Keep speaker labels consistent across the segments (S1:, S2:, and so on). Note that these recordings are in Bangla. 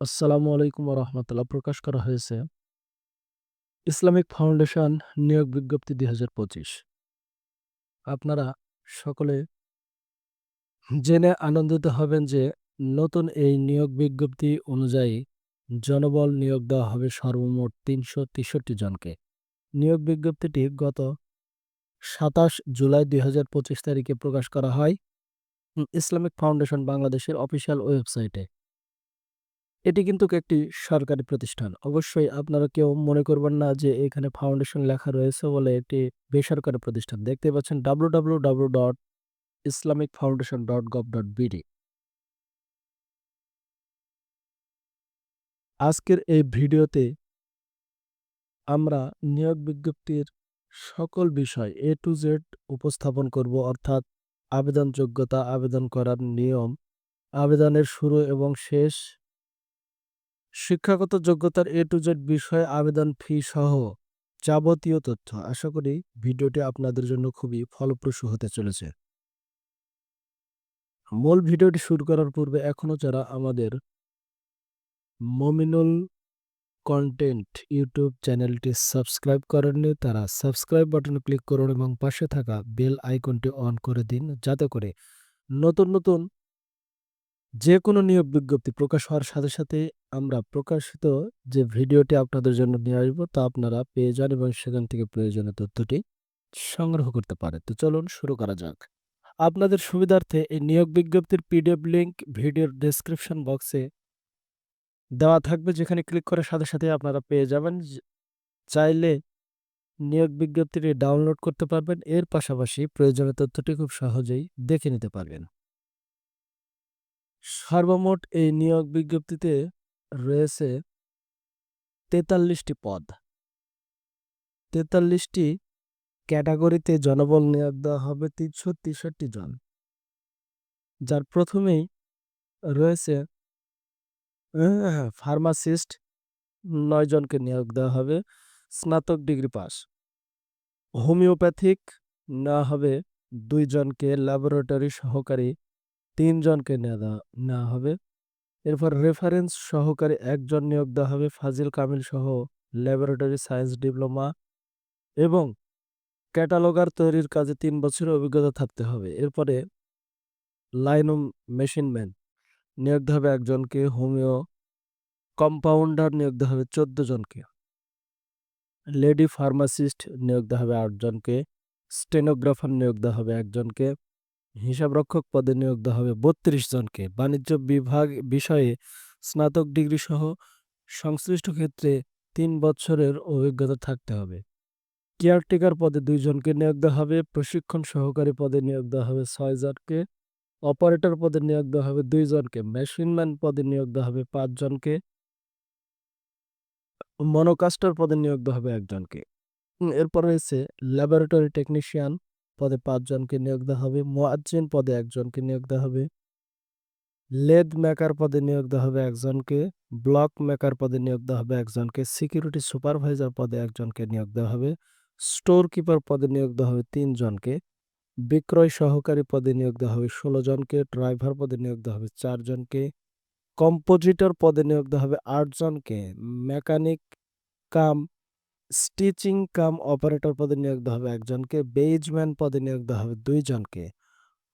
S1: আসসালামু আলাইকুম রহমতুল্লাহ প্রকাশ করা হয়েছে ইসলামিক ফাউন্ডেশন নিয়োগ বিজ্ঞপ্তি দুই হাজার পঁচিশ। আপনারা সকলে জেনে আনন্দিত হবেন যে নতুন এই নিয়োগ বিজ্ঞপ্তি অনুযায়ী জনবল নিয়োগ দেওয়া হবে সর্বমোট তিনশো তেষট্টি জনকে। নিয়োগ বিজ্ঞপ্তিটি গত সাতাশ জুলাই দুই হাজার পঁচিশ তারিখে প্রকাশ করা হয়। ইসলামিক ফাউন্ডেশন বাংলাদেশের অফিসিয়াল ওয়েবসাইটে। এটি কিন্তু একটি সরকারি প্রতিষ্ঠান। অবশ্যই আপনারা কেউ মনে করবেন না যে এখানে ফাউন্ডেশন লেখা রয়েছে বলে এটি বেসরকারি প্রতিষ্ঠান। দেখতে পাচ্ছেন W W W dot Islamic foundation dot gov dot BD আজকের এই ভিডিওতে আমরা নিয়োগ বিজ্ঞপ্তির সকল বিষয় এ টু জেড উপস্থাপন করব, অর্থাৎ আবেদন যোগ্যতা আবেদন করার নিয়ম, আবেদনের শুরু এবং শেষ শিক্ষাগত যোগ্যতার এ টু জেড বিষয়ে আবেদন ফি সহ যাবতীয় তথ্য। আশা করি ভিডিওটি আপনাদের জন্য খুবই ফলপ্রসূ হতে চলেছে। মূল ভিডিওটি শুরু করার পূর্বে এখনও যারা আমাদের মমিনুল কন্টেন্ট ইউটিউব চ্যানেলটি সাবস্ক্রাইব করেননি, তারা সাবস্ক্রাইব বাটনে ক্লিক করুন এবং পাশে থাকা বেল আইকনটি অন করে দিন, যাতে করে নতুন নতুন যে কোনো নিয়োগ বিজ্ঞপ্তি প্রকাশ হওয়ার সাথে সাথে আমরা প্রকাশিত যে ভিডিওটি আপনাদের জন্য নিয়ে আসব, তা আপনারা পেয়ে যান এবং সেখান থেকে প্রয়োজনীয় তথ্যটি সংগ্রহ করতে পারেন। তো চলুন শুরু করা যাক। আপনাদের সুবিধার্থে এই নিয়োগ বিজ্ঞপ্তির পিডিএফ লিঙ্ক ভিডিওর ডেসক্রিপশন বক্সে দেওয়া থাকবে, যেখানে ক্লিক করার সাথে সাথে আপনারা পেয়ে যাবেন। চাইলে নিয়োগ বিজ্ঞপ্তিটি ডাউনলোড করতে পারবেন। এর পাশাপাশি প্রয়োজনীয় তথ্যটি খুব সহজেই দেখে নিতে পারবেন। সর্বমোট এই নিয়োগ বিজ্ঞপ্তিতে রয়েছে তেতাল্লিশটি পদ। তেতাল্লিশটি ক্যাটাগরিতে জনবল নিয়োগ দেওয়া হবে তিনশো তেষট্টি জন। যার প্রথমেই রয়েছে ফার্মাসিস্ট নয় জনকে নিয়োগ দেওয়া হবে, স্নাতক ডিগ্রি পাস। হোমিওপ্যাথিক নেওয়া হবে দুইজনকে ল্যাবরেটরি সহকারী তিনজনকে নেওয়া হবে। এরপর রেফারেন্স সহকারী একজন নিয়োগ দেওয়া হবে, ফাজিল কামিল সহ ল্যাবরেটরি সায়েন্স ডিপ্লোমা এবং ক্যাটালগার তৈরির কাজে তিন বছরের অভিজ্ঞতা থাকতে হবে। এরপরে লাইন মেশিনম্যান নিয়োগ দেওয়া হবে একজনকে হোমিও কম্পাউন্ডার নিয়োগ দেওয়া হবে চোদ্দ জনকে। লেডি ফার্মাসিস্ট নিয়োগ দেওয়া হবে আটজনকে স্টেনোগ্রাফার নিয়োগ দেওয়া হবে একজনকে। হিসাবরক্ষক পদে নিয়োগ দেওয়া হবে বত্রিশ জনকে। বাণিজ্য বিভাগ বিষয়ে স্নাতক ডিগ্রি সহ সংশ্লিষ্ট ক্ষেত্রে তিন বছরের অভিজ্ঞতা থাকতে হবে। কেয়ারটেকার পদে দুইজনকে নিয়োগ দেওয়া হবে, প্রশিক্ষণ সহকারী পদে নিয়োগ দেওয়া হবে ছয় জনকে, অপারেটর পদে নিয়োগ দেওয়া হবে দুইজনকে মেশিনম্যান পদে নিয়োগ দেওয়া হবে পাঁচজনকে মনোকাস্টার পদে নিয়োগ দেওয়া হবে একজনকে এরপর রয়েছে ল্যাবরেটরি টেকনিশিয়ান পদে পাঁচজনকে নিয়োগ দেওয়া হবে, মোয়াজ্জিন পদে একজনকে নিয়োগ দেওয়া হবে, লেদ মেকার পদে নিয়োগ দেওয়া হবে একজনকে, ব্লক মেকার পদে নিয়োগ দেওয়া হবে একজনকে, সিকিউরিটি সুপারভাইজার পদে একজনকে নিয়োগ দেওয়া হবে স্টোর কিপার পদে নিয়োগ দেওয়া হবে তিনজনকে, বিক্রয় সহকারী পদে নিয়োগ দেওয়া হবে ষোলো জনকে ড্রাইভার পদে নিয়োগ দেওয়া হবে চারজনকে, কম্পোজিটর পদে নিয়োগ দেওয়া হবে আটজনকে, mechanic cum stitching cum operator পদে নিয়োগ দেওয়া হবে একজনকে বেজম্যান পদে নিয়োগ দেওয়া হবে দুইজনকে,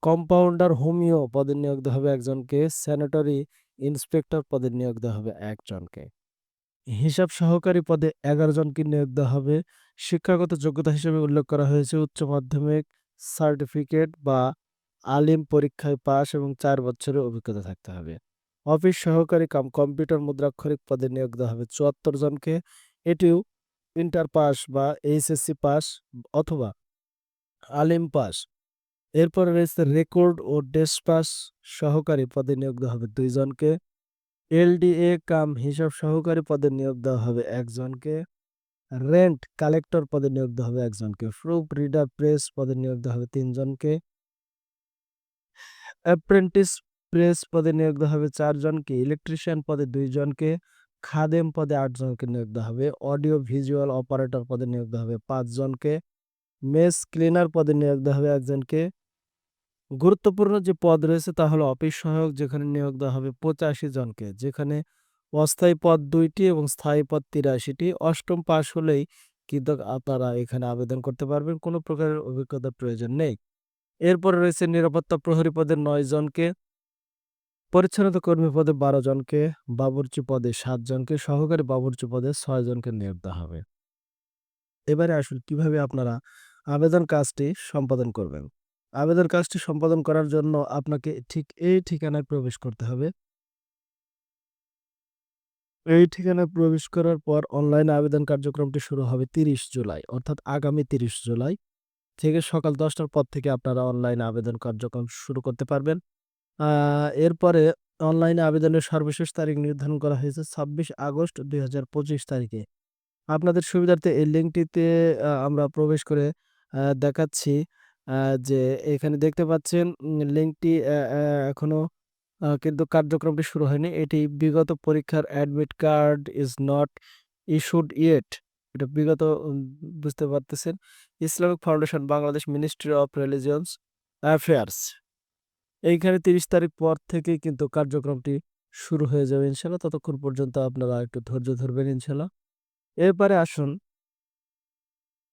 S1: কম্পাউন্ডার হোমিও পদে নিয়োগ দেওয়া হবে একজনকে স্যানিটারি ইন্সপেক্টর পদে নিয়োগ দেওয়া হবে একজনকে। হিসাব সহকারী পদে এগারো জনকে নিয়োগ দেওয়া হবে। শিক্ষাগত যোগ্যতা হিসেবে উল্লেখ করা হয়েছে, উচ্চ মাধ্যমিক সার্টিফিকেট বা আলিম পরীক্ষায় পাশ এবং চার বছরের অভিজ্ঞতা থাকতে হবে। অফিস সহকারী কাম কম্পিউটার মুদ্রাক্ষরিক পদে নিয়োগ দেওয়া হবে চুয়াত্তর জনকে। এটিও ইন্টার পাস বা এইচএসসি পাস অথবা আলিম পাস। এরপরে রয়েছে রেকর্ড ও ডেস্ক পাস সহকারী পদে নিয়োগ দেওয়া হবে দুইজনকে। এলডিএ কাম হিসাব সহকারী পদে নিয়োগ দেওয়া হবে একজনকে। রেন্ট কালেক্টর পদে নিয়োগ দেওয়া হবে একজনকে। প্রুফ রিডার প্রেস পদে নিয়োগ দেওয়া হবে তিনজনকে। অ্যাপ্রেন্টিস প্রেস পদে নিয়োগ দেওয়া হবে চারজনকে। ইলেকট্রিশিয়ান পদে দুইজনকে। খাদেম পদে আটজনকে নিয়োগ দেওয়া হবে অডিও ভিজুয়াল অপারেটর পদে নিয়োগ দেওয়া হবে পাঁচজনকে মেস ক্লিনার পদে নিয়োগ দেওয়া হবে একজনকে গুরুত্বপূর্ণ যে পদ রয়েছে তা হলো অফিস সহায়ক যেখানে নিয়োগ দেওয়া হবে পঁচাশি জনকে যেখানে অস্থায়ী পদ দুইটি এবং স্থায়ী পদ তিরাশিটি অষ্টম পাশ হলেই কিন্তু আপনারা এখানে আবেদন করতে পারবেন। কোনো প্রকারের অভিজ্ঞতার প্রয়োজন নেই। এরপরে রয়েছে নিরাপত্তা প্রহরী পদের ৯ জনকে, পরিচ্ছন্নতা কর্মী পদে ১২ জনকে, বাবুর্চি পদে ৭ জনকে, সহকারী বাবুর্চি পদে ৬ জনকে নিয়োগ দেওয়া হবে। এবারে আসুন কীভাবে আপনারা আবেদন কাজটি সম্পাদন করবেন। আবেদন কাজটি সম্পাদন করার জন্য আপনাকে ঠিক এই ঠিকানায় প্রবেশ করতে হবে। এই ঠিকানায় প্রবেশ করার পর অনলাইনে আবেদন কার্যক্রমটি শুরু হবে ৩০ জুলাই অর্থাৎ আগামী ৩০ জুলাই থেকে সকাল ১০টার পর থেকে আপনারা অনলাইনে আবেদন কার্যক্রম শুরু করতে পারবেন। এরপরে অনলাইনে আবেদনের সর্বশেষ তারিখ নির্ধারণ করা হয়েছে ২৬ আগস্ট ২০২৫ তারিখে। আপনাদের সুবিধার্থে এই লিঙ্কটিতে আমরা প্রবেশ করে দেখাচ্ছি যে এখানে দেখতে পাচ্ছেন লিঙ্কটি অ্যা অ্যা এখনও কিন্তু কার্যক্রমটি শুরু হয়নি। এটি বিগত পরীক্ষার admit card is not issued yet. এটা বিগত বুঝতে পারতেছেন। Islamic foundation, Bangladesh ministry of religions affairs. এইখানে ৩০ তারিখ পর থেকেই কিন্তু কার্যক্রমটি শুরু হয়ে যাবে ইনশাআল্লাহ। ততক্ষণ পর্যন্ত আপনারা একটু ধৈর্য ধরবেন ইনশাআল্লাহ। এরপরে আসুন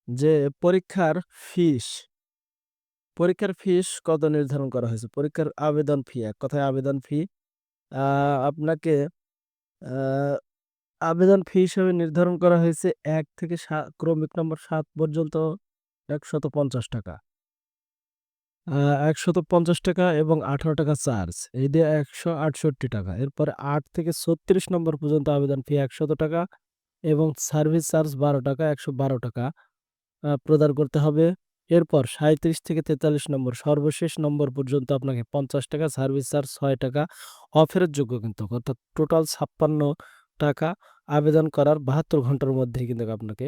S1: যে পরীক্ষার ফিস। পরীক্ষার ফিস কত নির্ধারণ করা হয়েছে? পরীক্ষার আবেদন ফি, এক কথায় আবেদন ফি আপনাকে আবেদন ফি হিসেবে নির্ধারণ করা হয়েছে এক থেকে সা ক্রমিক নম্বর সাত পর্যন্ত ৳১৫০ আ ৳১৫০ এবং ৳১৮ চার্জ। এই দিয়ে ৳১৬৮ এরপরে ৮ থেকে ৩৬ নম্বর পর্যন্ত আবেদন ফি ৳১০০ এবং সার্ভিস চার্জ ৳১২ ৳১১২ আ, প্রদান করতে হবে। এরপর ৩৭ থেকে ৪৩ নম্বর, সর্বশেষ নম্বর পর্যন্ত আপনাকে ৳৫০ সার্ভিস চার্জ ৳৬ অফেরতযোগ্য কিন্তু, অর্থাৎ টোটাল ৳৫৬ আবেদন করার ৭২ ঘণ্টার মধ্যেই কিন্তু আপনাকে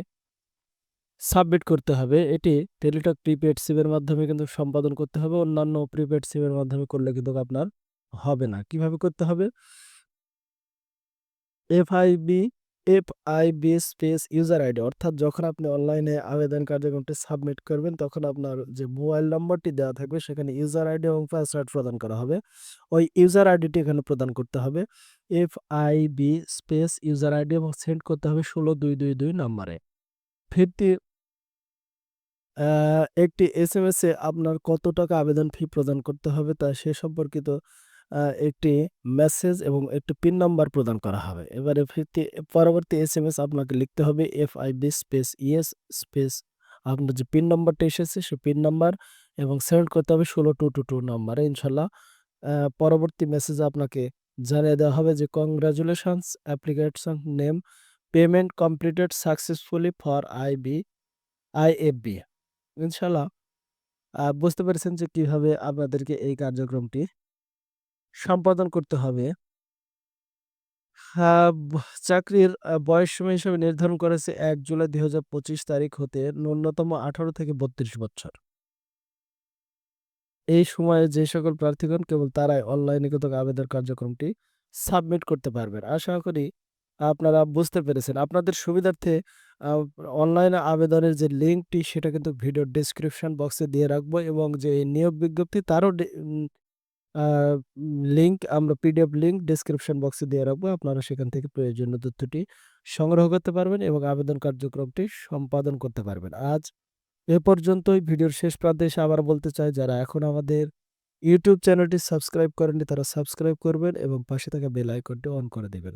S1: সাবমিট করতে হবে। এটি টেলিটক প্রিপেইড সিমের মাধ্যমে কিন্তু সম্পাদন করতে হবে। অন্যান্য প্রিপেইড সিমের মাধ্যমে করলে কিন্তু আপনার হবে না। কীভাবে করতে হবে? FIB FIB space user ID, অর্থাৎ যখন আপনি অনলাইনে আবেদন কার্যক্রমটি সাবমিট করবেন, তখন আপনার যে মোবাইল নম্বরটি দেওয়া থাকবে, সেখানে ইউজার আইডি এবং পাসওয়ার্ড প্রদান করা হবে। ওই ইউজার আইডিটি এখানে প্রদান করতে হবে। F FIB space user ID এবং সেন্ড করতে হবে ১৬২২২ নম্বরে। ফিরতি একটি এসএমএসে আপনার কত টাকা আবেদন ফি প্রদান করতে হবে তা সে সম্পর্কিত একটি মেসেজ এবং একটি পিন নাম্বার প্রদান করা হবে। এবারে ফিরতি পরবর্তী এস এম এস আপনাকে লিখতে হবে F I B space ES space আপনার যে পিন নাম্বারটা এসেছে সে পিন নাম্বার এবং সেন্ড করতে হবে ১৬২২২ নম্বরে ইনশাআল্লাহ। ইনশাল্লাহ পরবর্তী মেসেজ আপনাকে জানিয়ে দেওয়া হবে যে congratulations application name payment completed successfully for IB, IFB. ইনশাআল্লাহ, আ, বুঝতে পেরেছেন যে কীভাবে আপনাদেরকে এই কার্যক্রমটি সম্পাদন করতে হবে। চাকরির, আ বয়সসীমা হিসেবে নির্ধারণ করেছে এক জুলাই ১ জুলাই ২০২৫ তারিখ হতে ন্যূনতম ১৮ থেকে ৩২ বছর। এই সময়ে যে সকল প্রার্থীগণ কেবল তারাই অনলাইনে কিন্তু আবেদন কার্যক্রমটি সাবমিট করতে পারবেন। আশা করি আপনারা বুঝতে পেরেছেন। আপনাদের সুবিধার্থে অনলাইনে আবেদনের যে লিঙ্কটি, সেটা কিন্তু ভিডিও ডেসক্রিপশন বক্সে দিয়ে রাখব এবং যে নিয়োগ বিজ্ঞপ্তি, তারও লিঙ্ক, আমরা পিডিএফ লিঙ্ক ডেসক্রিপশন বক্সে দিয়ে রাখব। আপনারা সেখান থেকে প্রয়োজনীয় তথ্যটি সংগ্রহ করতে পারবেন এবং আবেদন কার্যক্রমটি সম্পাদন করতে পারবেন। আজ এ পর্যন্তই ভিডিওর শেষ প্রান্তে এসে আবার বলতে চাই, যারা এখন আমাদের ইউটিউব চ্যানেলটি সাবস্ক্রাইব করেননি, তারা সাবস্ক্রাইব করবেন এবং পাশে থাকা বেল আইকনটি অন করে দিবেন।